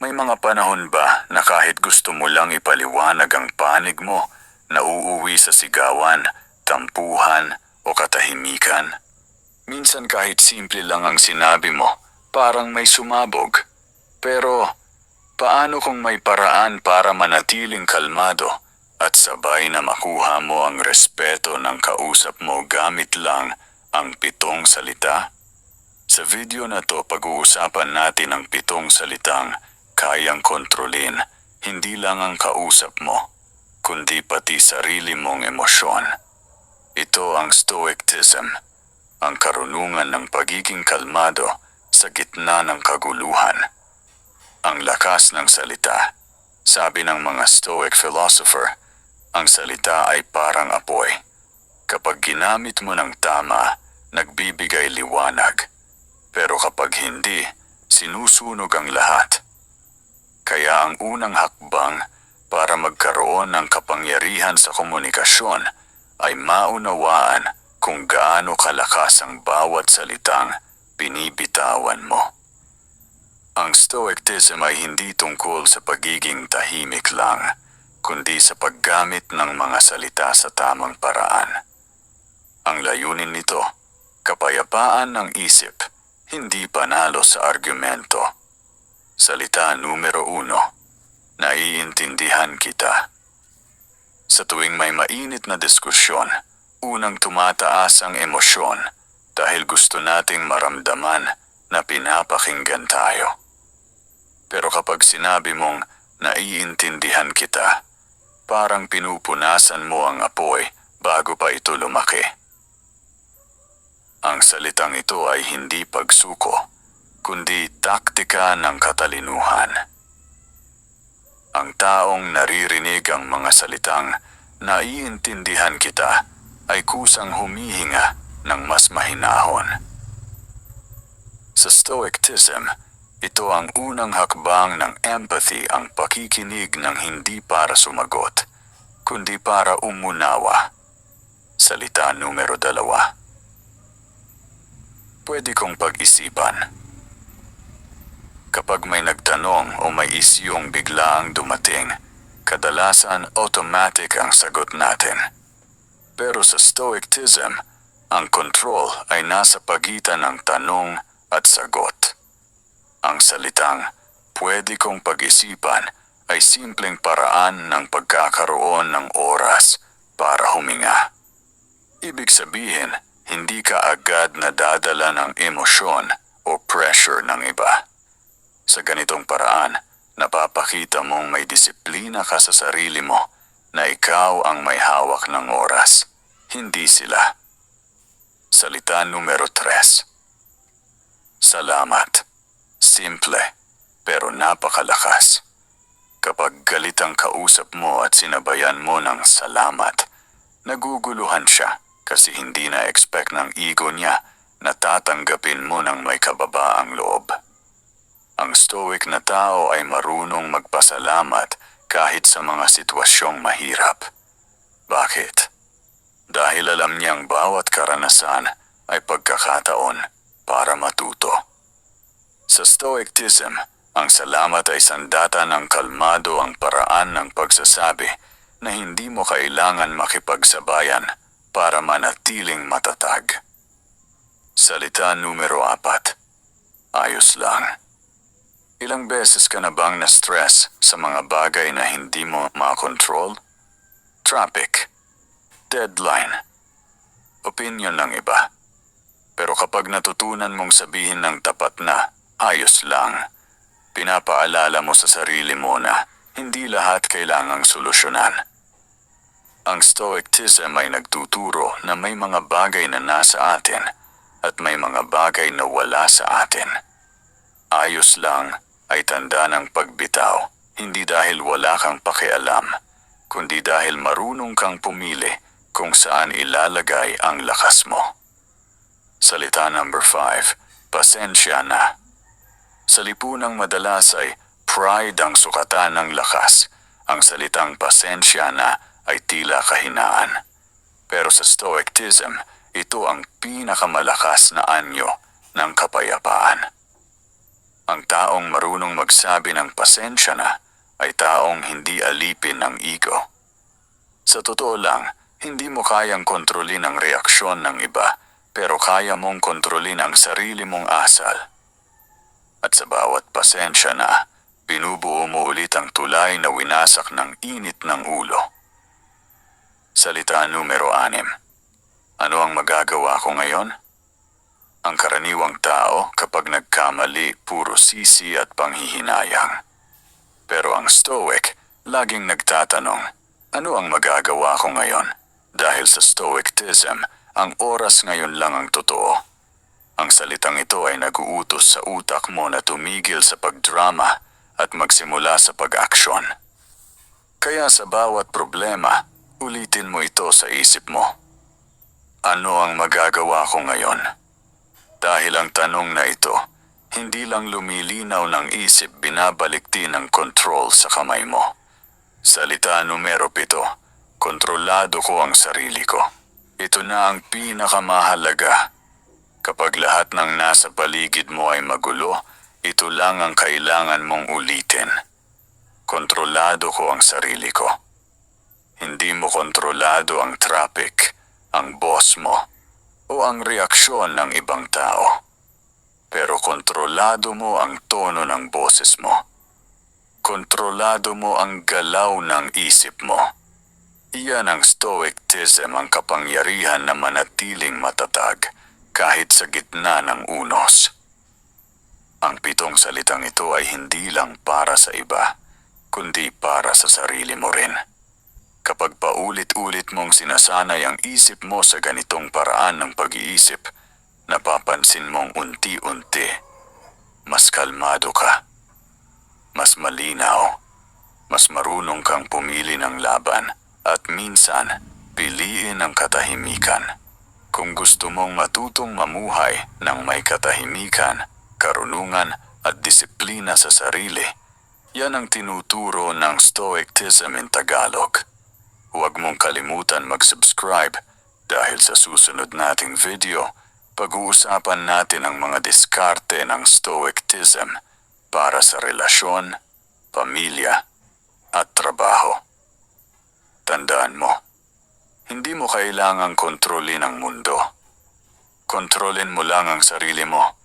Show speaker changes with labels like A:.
A: May mga panahon ba na kahit gusto mo lang ipaliwanag ang panig mo, nauuwi sa sigawan, tampuhan o katahimikan? Minsan kahit simple lang ang sinabi mo, parang may sumabog. Pero paano kung may paraan para manatiling kalmado at sabay na makuha mo ang respeto ng kausap mo gamit lang ang pitong salita? Sa video na to, pag-uusapan natin ang pitong salitang kayang kontrolin hindi lang ang kausap mo, kundi pati sarili mong emosyon. Ito ang Stoicism, ang karunungan ng pagiging kalmado sa gitna ng kaguluhan. Ang lakas ng salita. Sabi ng mga Stoic philosopher, ang salita ay parang apoy. Kapag ginamit mo ng tama, nagbibigay liwanag. Pero kapag hindi, sinusunog ang lahat. Kaya ang unang hakbang para magkaroon ng kapangyarihan sa komunikasyon ay maunawaan kung gaano kalakas ang bawat salitang binibitawan mo. Ang Stoicism ay hindi tungkol sa pagiging tahimik lang, kundi sa paggamit ng mga salita sa tamang paraan. Ang layunin nito, kapayapaan ng isip, hindi panalo sa argumento. Salita numero uno, naiintindihan kita. Sa tuwing may mainit na diskusyon, unang tumataas ang emosyon dahil gusto nating maramdaman na pinapakinggan tayo. Pero kapag sinabi mong naiintindihan kita, parang pinupunasan mo ang apoy bago pa ito lumaki. Ang salitang ito ay hindi pagsuko, kundi taktika ng katalinuhan. Ang taong naririnig ang mga salitang naiintindihan kita ay kusang humihinga ng mas mahinahon. Sa Stoicism, ito ang unang hakbang ng empathy ang pakikinig ng hindi para sumagot, kundi para umunawa. Salita numero dalawa. Pwede kong pag-isipan. Kapag may nagtanong o may isyong biglaang dumating, kadalasan automatic ang sagot natin. Pero sa Stoicism, ang control ay nasa pagitan ng tanong at sagot. Ang salitang, pwede kong pag-isipan ay simpleng paraan ng pagkakaroon ng oras para huminga. Ibig sabihin, hindi ka agad nadadala ng emosyon o pressure ng iba. Sa ganitong paraan, napapakita mong may disiplina ka sa sarili mo na ikaw ang may hawak ng oras, hindi sila. Salita numero tres. Salamat. Simple, pero napakalakas. Kapag galit ang kausap mo at sinabayan mo ng salamat, naguguluhan siya kasi hindi na-expect ng ego niya na tatanggapin mo ng may kababaang loob. Ang stoic na tao ay marunong magpasalamat kahit sa mga sitwasyong mahirap. Bakit? Dahil alam niyang bawat karanasan ay pagkakataon para matuto. Sa Stoicism, ang salamat ay sandata ng kalmado ang paraan ng pagsasabi na hindi mo kailangan makipagsabayan para manatiling matatag. Salita numero apat. Ayos lang. Ilang beses ka na bang na-stress sa mga bagay na hindi mo makontrol? Traffic. Deadline. Opinion ng iba. Pero kapag natutunan mong sabihin ng tapat na, ayos lang, pinapaalala mo sa sarili mo na hindi lahat kailangang solusyonan. Ang Stoicism ay nagtuturo na may mga bagay na nasa atin at may mga bagay na wala sa atin. Ayos lang ay tanda ng pagbitaw, hindi dahil wala kang pakialam, kundi dahil marunong kang pumili kung saan ilalagay ang lakas mo. Salita number 5, pasensya na. Sa lipunang madalas ay pride ang sukatan ng lakas. Ang salitang pasensya na ay tila kahinaan. Pero sa Stoicism, ito ang pinakamalakas na anyo ng kapayapaan. Ang taong marunong magsabi ng pasensya na ay taong hindi alipin ng ego. Sa totoo lang, hindi mo kayang kontrolin ang reaksyon ng iba, pero kaya mong kontrolin ang sarili mong asal. At sa bawat pasensya na, binubuo mo ulit ang tulay na winasak ng init ng ulo. Salita numero anim. Ano ang magagawa ko ngayon? Ang karaniwang tao kapag nagkamali puro sisi at panghihinayang. Pero ang stoic, laging nagtatanong, ano ang magagawa ko ngayon? Dahil sa stoicism, ang oras ngayon lang ang totoo. Ang salitang ito ay naguutos sa utak mo na tumigil sa pagdrama at magsimula sa pag-aksyon. Kaya sa bawat problema, ulitin mo ito sa isip mo. Ano ang magagawa ko ngayon? Dahil ang tanong na ito, hindi lang lumilinaw ng isip binabalik din ang control sa kamay mo. Salita numero pito, kontrolado ko ang sarili ko. Ito na ang pinakamahalaga. Kapag lahat ng nasa paligid mo ay magulo, ito lang ang kailangan mong ulitin. Kontrolado ko ang sarili ko. Hindi mo kontrolado ang traffic, ang boss mo, o ang reaksyon ng ibang tao. Pero kontrolado mo ang tono ng boses mo. Kontrolado mo ang galaw ng isip mo. Iyan ang stoicism ang kapangyarihan na manatiling matatag kahit sa gitna ng unos. Ang pitong salitang ito ay hindi lang para sa iba, kundi para sa sarili mo rin. Kapag paulit-ulit mong sinasanay ang isip mo sa ganitong paraan ng pag-iisip, napapansin mong unti-unti, mas kalmado ka, mas malinaw, mas marunong kang pumili ng laban, at minsan, piliin ang katahimikan. Kung gusto mong matutong mamuhay ng may katahimikan, karunungan at disiplina sa sarili, yan ang tinuturo ng Stoicism in Tagalog. Huwag mong kalimutan mag-subscribe dahil sa susunod nating video, pag-uusapan natin ang mga diskarte ng Stoicism para sa relasyon, pamilya, at trabaho. Tandaan mo, hindi mo kailangang kontrolin ang mundo. Kontrolin mo lang ang sarili mo